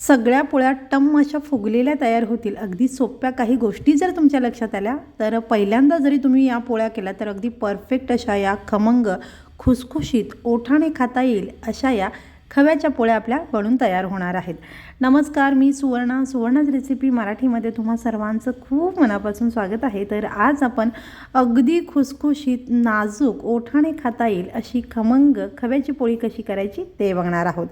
सगळ्या पोळ्या टम अशा फुगलेल्या तयार होतील. अगदी सोप्या काही गोष्टी जर तुमच्या लक्षात आल्या तर पहिल्यांदा जरी तुम्ही या पोळ्या केल्या तर अगदी परफेक्ट अशा या खमंग खुसखुशीत ओठाने खाता येईल अशा या खव्याच्या पोळ्या आपल्या बनून तयार होणार आहेत. नमस्कार मी सुवर्णा. सुवर्णाच रेसिपी मराठीमध्ये तुम्हा सर्वांचं खूप मनापासून स्वागत आहे. तर आज आपण अगदी खुसखुशीत नाजूक ओठाणे खाता येईल अशी खमंग खव्याची पोळी कशी करायची ते बघणार आहोत.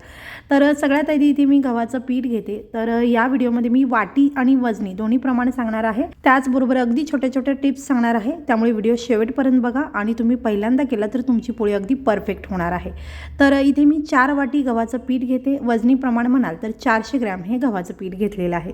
तर सगळ्यात आधी इथे मी गव्हाचं पीठ घेते. तर या व्हिडिओमध्ये मी वाटी आणि वजनी दोन्ही प्रमाणे सांगणार आहे. त्याचबरोबर अगदी छोट्या छोट्या टिप्स सांगणार आहे. त्यामुळे व्हिडिओ शेवटपर्यंत बघा आणि तुम्ही पहिल्यांदा केला तर तुमची पोळी अगदी परफेक्ट होणार आहे. तर इथे मी चार वाटी गव्हाचं पीठ घेते. वजनीप्रमाणे म्हणाल तर चारशे ग्रॅम हे गव्हाचं पीठ घेतलेलं आहे.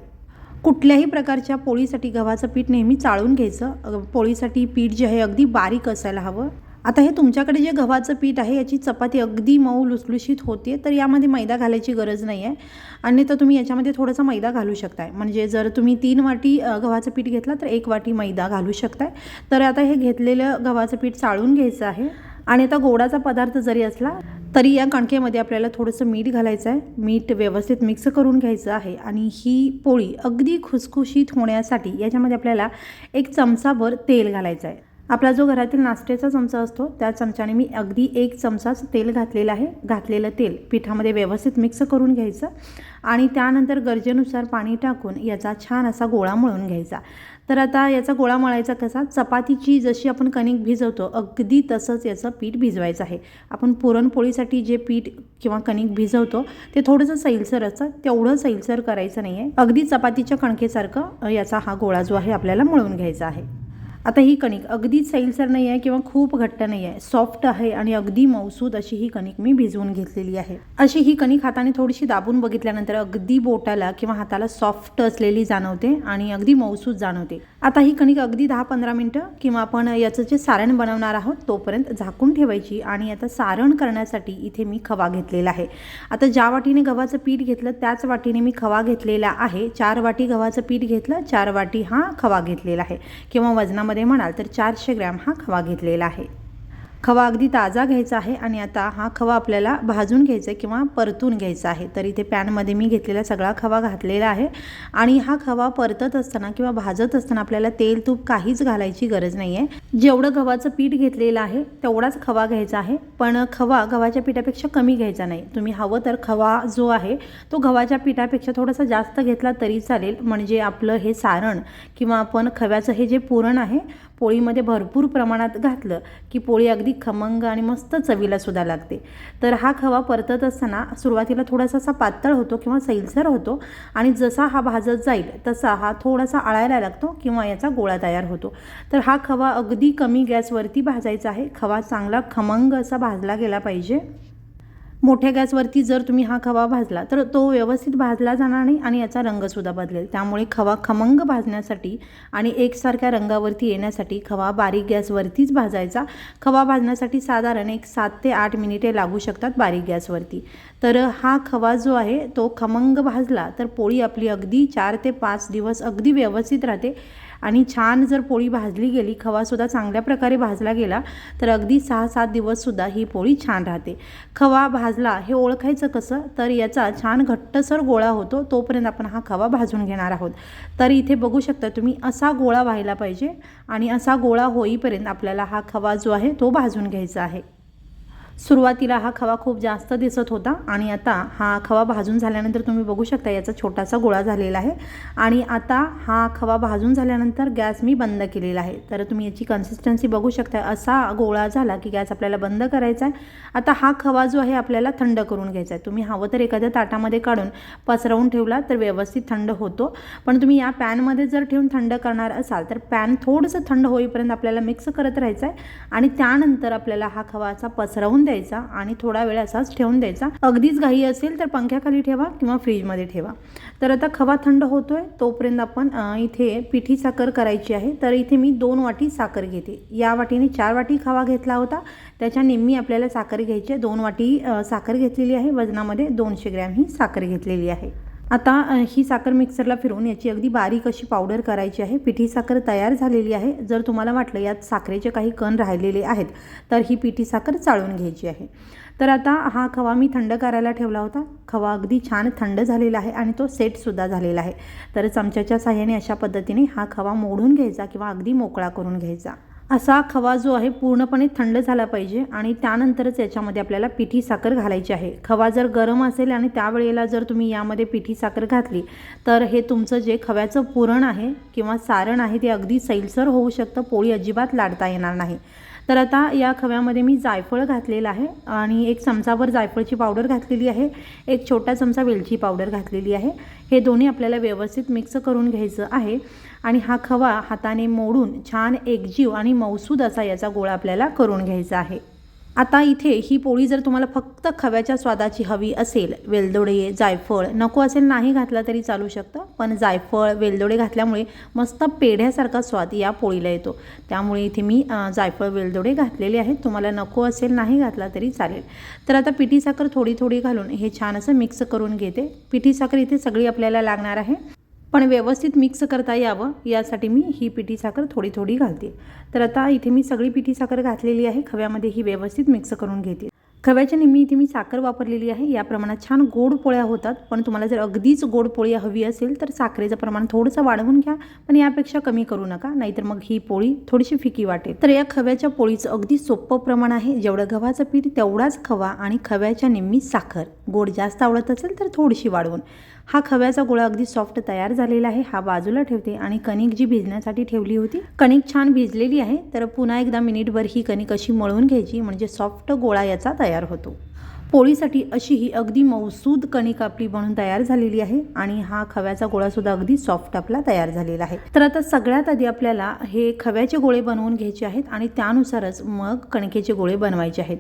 कुठल्याही प्रकारच्या पोळीसाठी गव्हाचं पीठ नेहमी चाळून घ्यायचं. पोळीसाठी पीठ जे आहे अगदी बारीक असायला हवं. आता हे तुमच्याकडे जे गव्हाचं पीठ आहे याची चपाती अगदी मऊ लुसलुशीत होते तर यामध्ये मैदा घालायची गरज नाही आहे आणि तर तुम्ही याच्यामध्ये थोडासा मैदा घालू शकताय. म्हणजे जर तुम्ही तीन वाटी गव्हाचं पीठ घेतलं तर एक वाटी मैदा घालू शकताय. तर आता हे घेतलेलं गव्हाचं पीठ चाळून घ्यायचं आहे. आणि आता गोडाचा पदार्थ जरी असला तरी या कणकेमध्ये आपल्याला थोडंसं मीठ घालायचं आहे. मीठ व्यवस्थित मिक्स करून घ्यायचं आहे आणि ही पोळी अगदी खुसखुशीत होण्यासाठी याच्यामध्ये आपल्याला एक चमचाभर तेल घालायचं आहे. आपला जो घरातील नाश्त्याचा चमचा असतो त्या चमच्याने मी अगदी एक चमचाच तेल घातलेलं आहे. घातलेलं तेल पिठामध्ये व्यवस्थित मिक्स करून घ्यायचं आणि त्यानंतर गरजेनुसार पाणी टाकून याचा छान असा गोळा मळून घ्यायचा. तर आता याचा गोळा मळायचा कसा? चपातीची जशी आपण कणिक भिजवतो अगदी तसंच याचं पीठ भिजवायचं आहे. आपण पुरणपोळीसाठी जे पीठ किंवा कणिक भिजवतो ते थोडंसं सैलसर असतं. तेवढं सैलसर करायचं नाही आहे अगदी चपातीच्या कणकेसारखं याचा हा गोळा जो आहे आपल्याला मळून घ्यायचा आहे. आता ही कणिक अगदीच सैलसर नाही आहे किंवा खूप घट्ट नाही आहे. सॉफ्ट आहे आणि अगदी मौसूद अशी ही कणिक मी भिजवून घेतलेली आहे. अशी ही कणिक हाताने थोडीशी दाबून बघितल्यानंतर अगदी बोटाला किंवा हाताला सॉफ्ट असलेली जाणवते आणि अगदी मौसूद जाणवते. आता ही कणिक अगदी दहा पंधरा मिनटं किंवा आपण याचं जे सारण बनवणार आहोत तोपर्यंत झाकून ठेवायची आणि आता सारण करण्यासाठी इथे मी खवा घेतलेला आहे. आता ज्या वाटीने गव्हाचं पीठ घेतलं त्याच वाटीने मी खवा घेतलेला आहे. चार वाटी गव्हाचं पीठ घेतलं चार वाटी हा खवा घेतलेला आहे. किंवा वजनामध्ये म्हणाल तर चारशे ग्रॅम हा खवा घेतलेला आहे. खवा अगदी ताजा घ्यायचा आहे आणि आता हा खवा आपल्याला भाजून घ्यायचा आहे किंवा परतून घ्यायचा आहे. तर इथे पॅनमध्ये मी घेतलेला सगळा खवा घातलेला आहे आणि हा खवा परतत असताना किंवा भाजत असताना आपल्याला तेल तूप काहीच घालायची गरज नाही आहे जेवढं गव्हाचं पीठ घेतलेलं आहे तेवढाच खवा घ्यायचा आहे. पण खवा गव्हाच्या पिठापेक्षा कमी घ्यायचा नाही. तुम्ही हवं तर खवा जो आहे तो गव्हाच्या पिठापेक्षा थोडासा जास्त घेतला तरी चालेल. म्हणजे आपलं हे सारण किंवा आपण खव्याचं हे जे पुरण आहे पोळीमध्ये भरपूर प्रमाणात घातलं की पोळी अगदी खमंग आणि मस्त चवीला सुद्धा लागते. तर हा खवा परतत असताना सुरुवातीला थोडासा असा पातळ होतो किंवा सैलसर होतो आणि जसा हा भाजत जाईल तसा हा थोडासा आळायला लागतो किंवा याचा गोळा तयार होतो. तर हा खवा अगदी कमी गॅसवरती भाजायचा आहे. खवा चांगला खमंग असा भाजला गेला पाहिजे. मोठ्या गॅसवरती जर तुम्ही हा खवा भाजला तर तो व्यवस्थित भाजला जाणार नाही आणि याचा रंगसुद्धा बदलेल. त्यामुळे खवा खमंग भाजण्यासाठी आणि एकसारख्या रंगावरती येण्यासाठी खवा बारीक गॅसवरतीच भाजायचा. खवा भाजण्यासाठी साधारण एक सात ते आठ मिनिटे लागू शकतात बारीक गॅसवरती. तर हा खवा जो आहे तो खमंग भाजला तर पोळी आपली अगदी चार ते पाच दिवस अगदी व्यवस्थित राहते. आणि छान जर पोळी भाजली गेली खवासुद्धा चांगल्या प्रकारे भाजला गेला तर अगदी सहा सात दिवससुद्धा ही पोळी छान राहते. खवा भाजला हे ओळखायचं कसं? तर याचा छान घट्टसर गोळा होतो तोपर्यंत आपण हा खवा भाजून घेणार आहोत. तर इथे बघू शकता तुम्ही असा गोळा व्हायला पाहिजे आणि असा गोळा होईपर्यंत आपल्याला हा खवा जो आहे तो भाजून घ्यायचा आहे. सुरुवातीला हा खवा खूप जास्त दिसत होता आणि आता हा खवा भाजून झाल्यानंतर तुम्ही बघू शकता याचा छोटासा गोळा झालेला आहे. आणि आता हा खवा भाजून झाल्यानंतर गॅस मी बंद केलेला आहे. तर तुम्ही याची कन्सिस्टन्सी बघू शकता. असा गोळा झाला की गॅस आपल्याला बंद करायचा आहे. आता हा खवा जो आहे आपल्याला थंड करून घ्यायचा आहे. तुम्ही हवं तर एखाद्या ताटामध्ये काढून पसरवून ठेवला तर व्यवस्थित थंड होतो. पण तुम्ही या पॅनमध्ये जर ठेवून थंड करणार असाल तर पॅन थोडंसं थंड होईपर्यंत आपल्याला मिक्स करत राहायचं आहे. आणि त्यानंतर आपल्याला हा खवा असा पसरवून द्यायचा आणि थोडा वेळ असाच ठेवून द्यायचा. अगदीच घाई असेल तर पंख्याखाली ठेवा किंवा फ्रीजमध्ये ठेवा. तर आता खवा थंड होतोय तोपर्यंत आपण इथे पिठी साखर करायची आहे. तर इथे मी दोन वाटी साखर घेते. या वाटीने चार वाटी खवा घेतला होता. त्याच्या निम्मी आपल्याला साखर घ्यायची आहे. दोन वाटी साखर घेतलेली आहे. वजनामध्ये दोनशे ग्रॅम ही साखर घेतलेली आहे. आता ही साखर मिक्सरला फिरवून याची अगदी बारीक अशी पावडर करायची आहे. पिठी साखर तयार झालेली आहे. जर तुम्हाला वाटलं यात साखरेचे काही कण राहिलेले आहेत तर ही पिठी साखर चाळून घ्यायची आहे. तर आता हा खवा मी थंड करायला ठेवला होता. खवा अगदी छान थंड झालेला आहे आणि तो सेटसुद्धा झालेला आहे. तर चमच्याच्या साह्याने अशा पद्धतीने हा खवा मोडून घ्यायचा किंवा अगदी मोकळा करून घ्यायचा. असा खवा जो आहे पूर्णपणे थंड झाला पाहिजे आणि त्यानंतरच याच्यामध्ये आपल्याला पिठी साखर घालायची आहे. खवा जर गरम असेल आणि त्यावेळेला जर तुम्ही यामध्ये पिठी साखर घातली तर हे तुमचं जे खव्याचं पुरण आहे किंवा सारण आहे ते अगदी सैलसर होऊ शकतं पोळी अजिबात लाडता येणार नाही. तर आता या खव्यामध्ये मी जायफळ घातलेलं आहे आणि एक चमचाभर जायफळची पावडर घातलेली आहे. एक छोटा चमचा वेलची पावडर घातलेली आहे. हे दोन्ही आपल्याला व्यवस्थित मिक्स करून घ्यायचं आहे आणि हा खवा हाताने मोडून छान एकजीव आणि मौसूद असा याचा गोळा आपल्याला करून घ्यायचा आहे. आता इथे ही पोळी जर तुम्हाला फक्त खव्याच्या स्वादाची हवी असेल वेलदोडे जायफळ नको असेल नाही घातला तरी चालू शकतं. पण जायफळ वेलदोडे घातल्यामुळे मस्त पेढ्यासारखा स्वाद या पोळीला येतो. त्यामुळे इथे मी जायफळ वेलदोडे घातलेले आहेत. तुम्हाला नको असेल नाही घातला तरी चालेल. तर आता पिठी साखर थोडी थोडी घालून हे छान असं मिक्स करून घेते. पिठी साखर इथे सगळी आपल्याला लागणार आहे. पण व्यवस्थित मिक्स करता यावं यासाठी मी ही पिठी साखर थोडी थोडी घालते. तर आता इथे मी सगळी पिठी साखर घातलेली आहे खव्यामध्ये ही व्यवस्थित मिक्स करून घेते. खव्याच्या निम्मी इथे मी साखर वापरलेली आहे या प्रमाणात छान गोड पोळ्या होतात पण तुम्हाला जर अगदीच गोड पोळी हवी असेल तर साखरेचं प्रमाण थोडंसं वाढवून घ्या पण यापेक्षा कमी करू नका नाहीतर मग ही पोळी थोडीशी फिकी वाटेल. तर या खव्याच्या पोळीचं अगदी सोपं प्रमाण आहे जेवढं गव्हाचं पीठ तेवढाच खवा आणि खव्याच्या निम्मी साखर. गोड जास्त आवडत असेल तर थोडीशी वाढवून. हा खव्याचा गोळा अगदी सॉफ्ट तयार झालेला आहे. हा बाजूला ठेवते आणि कणिक जी भिजण्यासाठी ठेवली होती कणिक छान भिजलेली आहे. तर पुन्हा एकदा मिनिटभर ही कणिक अशी मळून घ्यायची म्हणजे सॉफ्ट गोळा याचा तयार होतो. पोळीसाठी अशी ही अगदी मौसूद कणिक आपली बनून तयार झालेली आहे आणि हा खव्याचा गोळासुद्धा अगदी सॉफ्ट आपला तयार झालेला आहे. तर आता सगळ्यात आधी आपल्याला हे खव्याचे गोळे बनवून घ्यायचे आहेत आणि त्यानुसारच मग कणकेचे गोळे बनवायचे आहेत.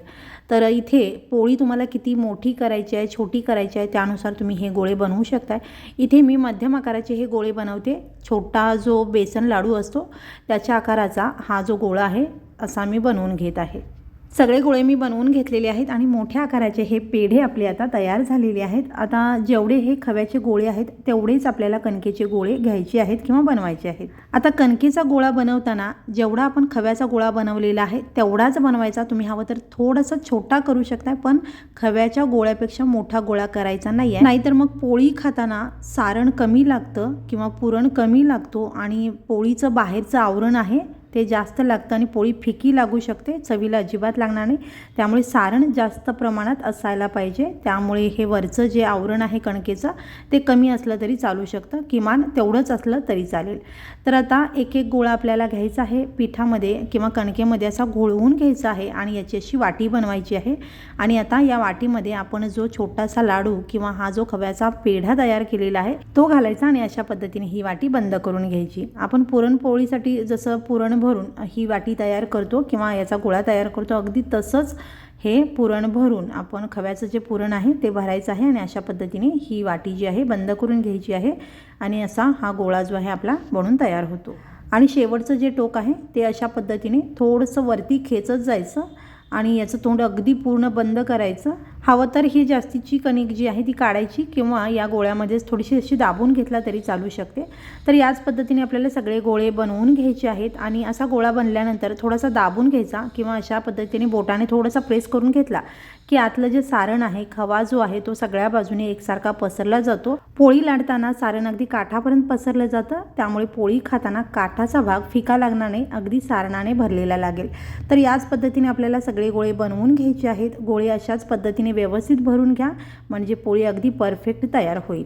तर इथे पोळी तुम्हाला किती मोठी करायची आहे छोटी करायची आहे त्यानुसार तुम्ही हे गोळे बनवू शकताय. इथे मी मध्यम आकाराचे हे गोळे बनवते. छोटा जो बेसन लाडू असतो त्याच्या आकाराचा हा जो गोळा आहे असा मी बनवून घेत आहे. सगळे गोळे मी बनवून घेतलेले आहेत आणि मोठ्या आकाराचे हे पेढे आपले आता तयार झालेले आहेत. आता जेवढे हे खव्याचे गोळे आहेत तेवढेच आपल्याला कणकेचे गोळे घ्यायचे आहेत किंवा बनवायचे आहेत. आता कणकेचा गोळा बनवताना जेवढा आपण खव्याचा गोळा बनवलेला आहे तेवढाच बनवायचा. तुम्ही हवं तर थोडासा छोटा करू शकताय पण खव्याच्या गोळ्यापेक्षा मोठा गोळा करायचा नाही आहे नाहीतर मग पोळी खाताना सारण कमी लागतं किंवा पुरण कमी लागतो आणि पोळीचं बाहेरचं आवरण आहे ते जास्त लागतं आणि पोळी फिकी लागू शकते चवीला अजिबात लागणार नाही. त्यामुळे सारण जास्त प्रमाणात असायला पाहिजे. त्यामुळे हे वरचं जे आवरण आहे कणकेचं ते कमी असलं तरी चालू शकतं. किमान तेवढंच असलं तरी चालेल. तर आता एक एक गोळा आपल्याला घ्यायचा आहे. पिठामध्ये किंवा कणकेमध्ये असा घोळवून घ्यायचा आहे आणि याची अशी वाटी बनवायची आहे. आणि आता या वाटीमध्ये आपण जो छोटासा लाडू किंवा हा जो खव्याचा पेढा तयार केलेला आहे तो घालायचा आणि अशा पद्धतीने ही वाटी बंद करून घ्यायची. आपण पुरणपोळीसाठी जसं पुरण भरून ही वाटी तयार करतो किंवा याचा गोळा तयार करतो. अगदी तसंच हे पुरण भरून आपण खव्याचं जे पुरण आहे ते भरायचं आहे आणि अशा पद्धतीने ही वाटी जी आहे बंद करून घ्यायची आहे आणि असा हा गोळा जो आहे आपला बनून तयार होतो. आणि शेवटचं जे टोक आहे ते अशा पद्धतीने थोडंसं वरती खेचत जायचं आणि याचं तोंड अगदी पूर्ण बंद करायचं हवं तर ही जास्तीची कणिक जी आहे ती काढायची किंवा या गोळ्यामध्येच थोडीशी अशी दाबून घेतला तरी चालू शकते. तर याच पद्धतीने आपल्याला सगळे गोळे बनवून घ्यायचे आहेत आणि असा गोळा बनल्यानंतर थोडासा दाबून घ्यायचा किंवा अशा पद्धतीने बोटाने थोडासा प्रेस करून घेतला की आतलं जे सारण आहे खवा जो आहे तो सगळ्या बाजूने एकसारखा पसरला जातो. पोळी लाडताना सारण अगदी काठापर्यंत पसरलं जातं. त्यामुळे पोळी खाताना काठाचा भाग फिका लागणार नाही अगदी सारणाने भरलेला लागेल. तर याच पद्धतीने आपल्याला सगळे गोळे बनवून घ्यायचे आहेत. गोळे अशाच पद्धतीने व्यवस्थित भरून घ्या म्हणजे पोळी अगदी परफेक्ट तयार होईल.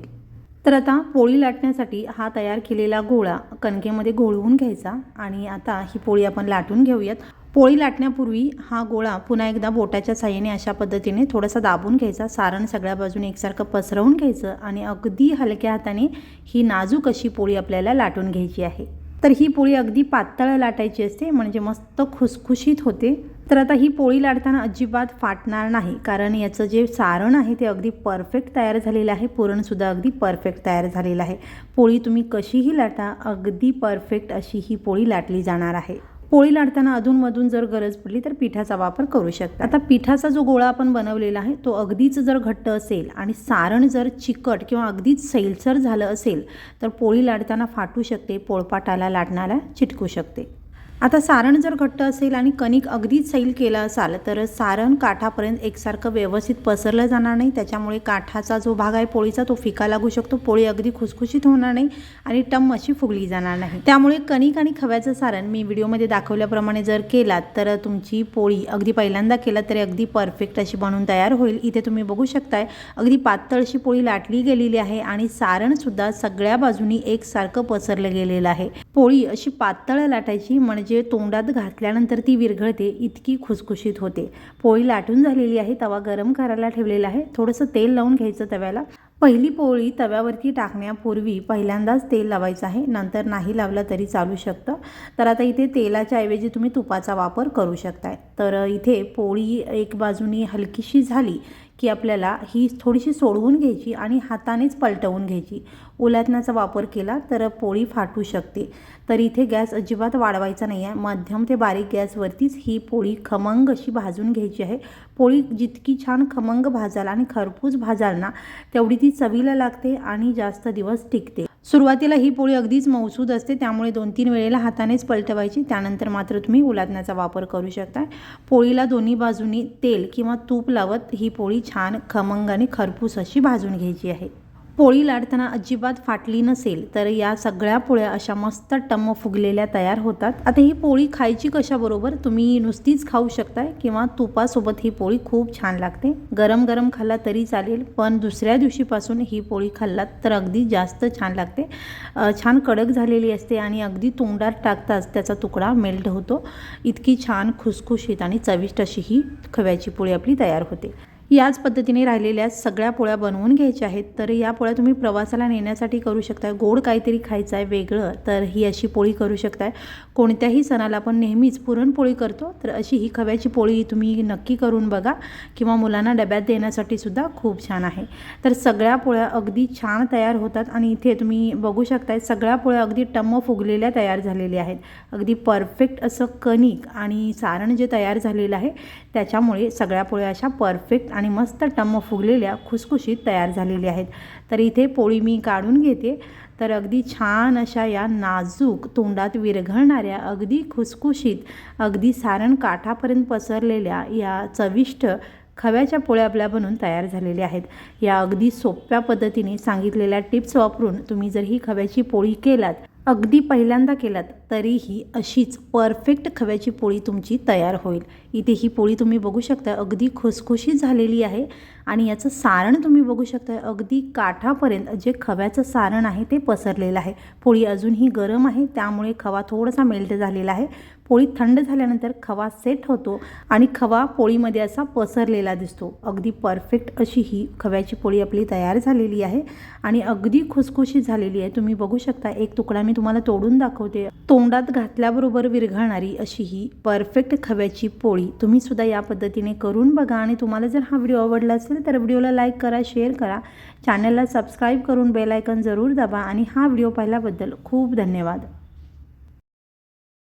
तर आता पोळी लाटण्यासाठी हा तयार केलेला गोळा कणकेमध्ये घोळवून घ्यायचा आणि आता ही पोळी आपण लाटून घेऊयात. पोळी लाटण्यापूर्वी हा गोळा पुन्हा एकदा बोटाच्या साह्याने अशा पद्धतीने थोडासा दाबून घ्यायचा सारण सगळ्या बाजूने एकसारखं पसरवून घ्यायचं आणि अगदी हलक्या हाताने ही नाजूक अशी पोळी आपल्याला लाटून घ्यायची आहे. तर ही पोळी अगदी पातळ लाटायची असते म्हणजे मस्त खुसखुशीत होते. तर आता ही पोळी लाटताना अजिबात फाटणार नाही. कारण याचं जे सारण आहे ते अगदी परफेक्ट तयार झालेलं आहे. पुरणसुद्धा अगदी परफेक्ट तयार झालेलं आहे. पोळी तुम्ही कशीही लाटा अगदी परफेक्ट अशी ही पोळी लाटली जाणार आहे. पोळी लाटताना अधूनमधून जर गरज पडली तर पिठाचा वापर करू शकता. आता पिठाचा जो गोळा आपण बनवलेला आहे तो अगदीच जर घट्ट असेल आणि सारण जर चिकट किंवा अगदीच सैलसर झालं असेल तर पोळी लाटताना फाटू शकते पोळपाटाला लाटणाला चिटकू शकते. आता सारण जर घट्ट असेल आणि कणिक अगदीच सैल केलं असाल तर सारण काठापर्यंत एकसारखं व्यवस्थित पसरलं जाणार नाही. त्याच्यामुळे काठाचा जो भाग आहे पोळीचा तो फिका लागू शकतो. पोळी अगदी खुसखुशीत होणार नाही आणि टम अशी फुगली जाणार नाही. त्यामुळे कणिक आणि खव्याचं सारण मी व्हिडिओमध्ये दाखवल्याप्रमाणे जर केलात तर तुमची पोळी अगदी पहिल्यांदा केलात तरी अगदी परफेक्ट अशी बनवून तयार होईल. इथे तुम्ही बघू शकताय अगदी पातळशी पोळी लाटली गेलेली आहे आणि सारणसुद्धा सगळ्या बाजूनी एकसारखं पसरलं गेलेलं आहे. पोळी अशी पातळ लाटायची म्हणजे तोंडात घातल्यानंतर ती विरघळते इतकी खुसखुशीत होते. पोळी लाटून झालेली आहे तवा गरम करायला ठेवलेला आहे. थोडंसं तेल लावून घ्यायचं तव्याला. पहिली पोळी तव्यावरती टाकण्यापूर्वी पहिल्यांदाच तेल लावायचं आहे. नंतर नाही लावलं तरी चालू शकतं. तर आता इथे तेलाच्या ऐवजी तुम्ही तुपाचा वापर करू शकताय. तर इथे पोळी एक बाजूनी हलकीशी झाली की आपल्याला ही थोडीशी सोडवून घ्यायची आणि हातानेच पलटवून घ्यायची. उलटण्याचा वापर केला तर पोळी फाटू शकते. तर इथे गॅस अजिबात वाढवायचा नाही आहे. मध्यम ते बारीक गॅसवरतीच ही पोळी खमंग अशी भाजून घ्यायची आहे. पोळी जितकी छान खमंग भाजाल आणि खरपूस भाजाल ना तेवढी ती चवीला लागते आणि जास्त दिवस टिकते. सुरुवातीला ही पोळी अगदीच मौसूद असते त्यामुळे दोन तीन वेळेला हातानेच पलटवायची. त्यानंतर मात्र तुम्ही उलादण्याचा वापर करू शकता. पोळीला दोन्ही बाजूनी तेल किंवा तूप लावत ही पोळी छान खमंग आणि खरपूस अशी भाजून घ्यायची आहे. पोळी लाटताना अजिबात फाटली नसेल तर या सगळ्या पोळ्या अशा मस्त टम्म फुगलेल्या तयार होतात. आता ही पोळी खायची कशाबरोबर? तुम्ही नुसतीच खाऊ शकताय किंवा तुपासोबत ही पोळी खूप छान लागते. गरम गरम खाल्ला तरी चालेल पण दुसऱ्या दिवशीपासून ही पोळी खाल्लात तर अगदी जास्त छान लागते. छान कडक झालेली असते आणि अगदी तोंडात टाकताच त्याचा तुकडा मेल्ट होतो. इतकी छान खुसखुशीत आणि चविष्ट अशी ही खव्याची पोळी आपली तयार होते. याच पद्धतीने राहिलेल्या सगळ्या पोळ्या बनवून घ्यायच्या आहेत. तर या पोळ्या तुम्ही प्रवासाला नेण्यासाठी करू शकताय. गोड काहीतरी खायचं आहे वेगळं तर ही अशी पोळी करू शकताय. कोणत्याही सणाला आपण नेहमीच पुरणपोळी करतो. तर अशी ही खव्याची पोळी तुम्ही नक्की करून बघा किंवा मुलांना डब्यात देण्यासाठी सुद्धा खूप छान आहे. तर सगळ्या पोळ्या अगदी छान तयार होतात आणि इथे तुम्ही बघू शकताय सगळ्या पोळ्या अगदी टम्म फुगलेल्या तयार झालेल्या आहेत. अगदी परफेक्ट असं कणिक आणि सारण जे तयार झालेलं आहे त्याच्यामुळे सगळ्या पोळ्या अशा परफेक्ट आणि मस्त टम्म फुगलेल्या खुसखुशीत तयार झालेल्या आहेत. तर इथे पोळी मी काढून घेते. तर अगदी छान अशा या नाजूक तोंडात विरघळणाऱ्या अगदी खुसखुशीत अगदी सारण काठापर्यंत पसरलेल्या या चविष्ट खव्याच्या पोळ्या आपल्या बनून तयार झालेल्या आहेत. या अगदी सोप्या पद्धतीने सांगितलेल्या टिप्स वापरून तुम्ही जर ही खव्याची पोळी केलात अगदी पहिल्यांदा केलात तरीही अशीच परफेक्ट खव्याची पोळी तुमची तयार होईल. इथे ही पोळी तुम्ही बघू शकता अगदी खुसखुशीत झालेली आहे आणि याचं सारण तुम्ही बघू शकता अगदी काठापर्यंत जे खव्याचं सारण आहे ते पसरलेलं आहे. पोळी अजूनही गरम आहे त्यामुळे खवा थोडासा मेल्ट झालेला आहे. पोळी थंड झाल्यानंतर खवा सेट होतो आणि खवा पोळीमध्ये असा पसरलेला दिसतो. अगदी परफेक्ट अशी ही खव्याची पोळी आपली तयार झालेली आहे आणि अगदी खुसखुशीत झालेली आहे. तुम्ही बघू शकता एक तुकडा मी तुम्हाला तोडून दाखवते. तोंडात घातल्याबरोबर विरघळणारी अशी ही परफेक्ट खव्याची पोळी तुम्ही सुद्धा या पद्धतीने करून बघा आणि तुम्हाला जर हा व्हिडिओ आवडला असेल तर व्हिडिओला लाईक करा शेअर करा. चॅनलला सबस्क्राईब करून बेलायकन जरूर दाबा आणि हा व्हिडिओ पाहिल्याबद्दल खूप धन्यवाद.